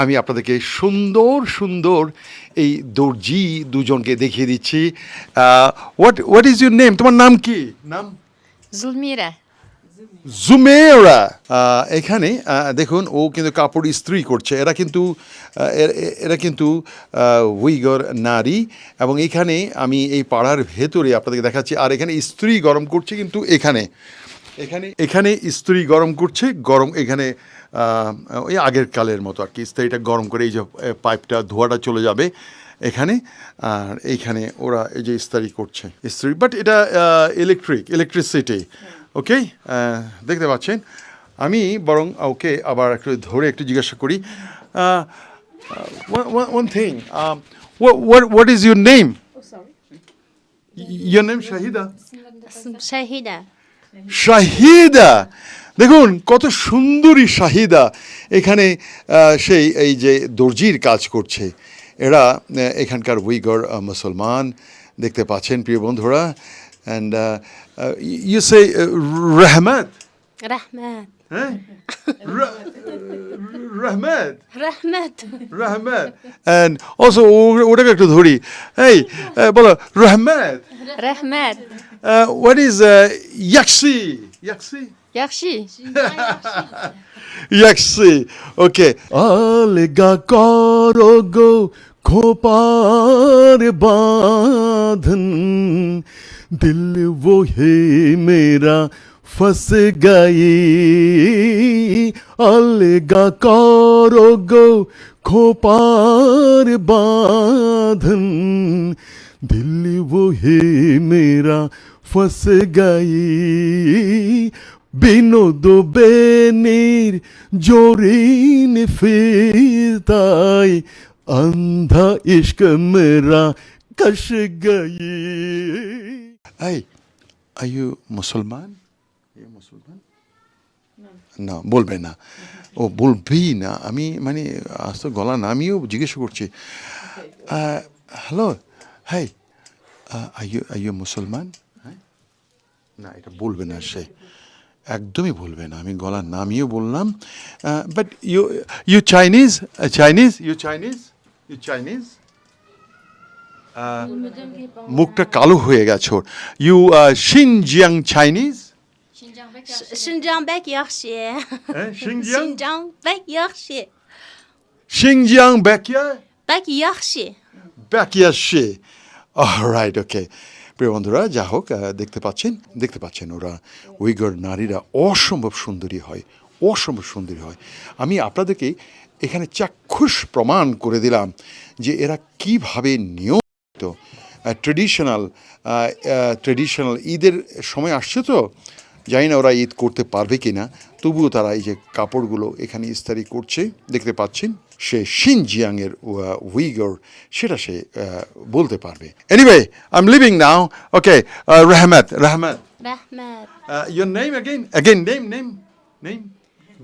আমি আপনাদেরকে সুন্দর সুন্দর এই দর্জি দুজনকে দেখিয়ে দিচ্ছি। What what is your name তোমার নাম কি? নাম? Zulmira. জুমেরা এখানে দেখুন ও কিন্তু কাপড় ইস্ত্রি করছে। এরা কিন্তু এরা কিন্তু উইগর নারী। এবং এখানে আমি এই পাড়ার ভেতরে আপনাদেরকে দেখাচ্ছি। আর এখানে ইস্ত্রি গরম করছে কিন্তু এখানে। এখানে এখানে ইস্ত্রি গরম করছে গরম এখানে ওই আগের কালের মতো আর কি। ইস্ত্রিটা গরম করে এই যে পাইপটা ধোয়াটা চলে যাবে এখানে। আর এইখানে ওরা এই যে ইস্তারি করছে। ইস্ত্রি বাট এটা ইলেকট্রিক ইলেকট্রিসিটি ওকে দেখতে পাচ্ছেন? আমি বরং ওকে আবার একটু ধরে একটু জিজ্ঞাসা করি। One thing what is your name your name Shahida Shahida. দেখুন কত সুন্দরী শাহিদা এখানে সেই এই যে দর্জির কাজ করছে। এরা এখানকার উইগর মুসলমান দেখতে পাচ্ছেন প্রিয় বন্ধুরা। অ্যান্ড ইউ সে রহমত? রহমত। রহমত? অ্যান্ড অলসো ওটাকে একটু ধরি। এই বলো রহমত? Rahmat. হোয়াট ইজ ইয়াকসি? ইয়াকসি? Yaxshi. Yaxshi. Okay. अलगा करो गो खोपार बांधन दिल वो है मेरा फंस गई अलगा करो गो खोपार बांधन दिल वो है मेरा फंस गई বিনোদ বেনির জোরিন ফিরতাই আন্ধা ইশক মেরা কশ গই এই আর ইউ মুসলমান? মুসলমান? না বলবে না। ও বলবেই না আমি মানে আজ তো গলা নামিয়েও জিজ্ঞেস করছি। Hello hi are you are you মুসলমান? হ্যাঁ। না এটা বলবে না সে। একদমই বলবে না। আমি গলা নামিয়ে বললাম। But you you Chinese Chinese you Chinese you Chinese মুখটা কালো হয়ে গেছে ওর। You Xinjiang Chinese Xinjiang bek yaxshi. Xinjiang bek yaxshi. Xinjiang ব্যাকিয়া Bek yaxshi. ব্যাকিয়াশে রাইট ওকে প্রিয় বন্ধুরা, যা হোক দেখতে পাচ্ছেন দেখতে পাচ্ছেন ওরা, উইগর নারীরা অসম্ভব সুন্দরী হয়, অসম্ভব সুন্দরী হয়। আমি আপনাদেরকে এখানে চাক্ষুষ প্রমাণ করে দিলাম যে এরা কীভাবে নিয়মিত ট্রেডিশনাল ট্রেডিশনাল ঈদের সময় আসছে তো জানি না ওরা ঈদ করতে পারবে কি না তবুও তারা এই যে কাপড়গুলো এখানে ইস্তারি করছে দেখতে পাচ্ছেন সে শিন শিনজিয়াংয়ের উইগর সেটা সে বলতে পারবে। Anyway I am living now okay Rahmat Rahmat Rahmat. Your name again again name name name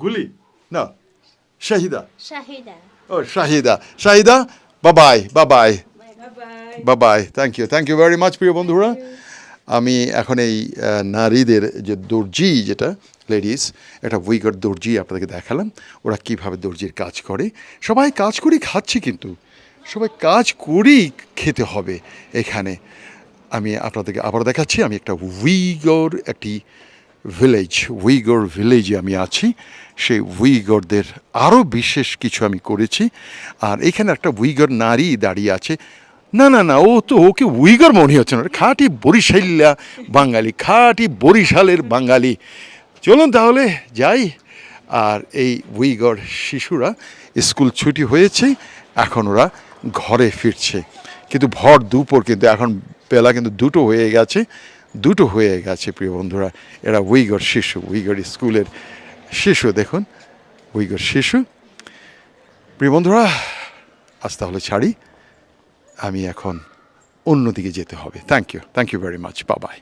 গুলি না Shahida Shahida. O Shahida Shahida bye bye bye bye bye bye thank you thank you very much প্রিয় বন্ধুরা। আমি এখন এই নারীদের যে দর্জি যেটা লেডিস একটা উইগার দর্জি আপনাদেরকে দেখালাম, ওরা কীভাবে দর্জির কাজ করে। সবাই কাজ করেই খাচ্ছি কিন্তু। সবাই কাজ করেই খেতে হবে এখানে। আমি আপনাদেরকে আবার দেখাচ্ছি, আমি একটা উইগর একটি ভিলেজ উইগর ভিলেজে আমি আছি। সেই উইগরদের আরও বিশেষ কিছু আমি করেছি। আর এখানে একটা উইগর নারী দাঁড়িয়ে আছে না না না, ও তো, ওকে উইগর মনে হচ্ছে না। খাঁটি বরিশাল্লা বাঙালি, খাঁটি বরিশালের বাঙালি। চলুন তাহলে যাই। আর এই উইগর শিশুরা, স্কুল ছুটি হয়েছে, এখন ওরা ঘরে ফিরছে। কিন্তু ভর দুপুর, কিন্তু এখন বেলা কিন্তু দুটো হয়ে গেছে, দুটো হয়ে গেছে, প্রিয় বন্ধুরা। এরা উইগর শিশু, উইগর স্কুলের শিশু, দেখুন, উইগর শিশু। প্রিয় বন্ধুরা, আজ তাহলে ছাড়ি। আমি এখন অন্যদিকে যেতে হবে। Thank you thank you very much bye bye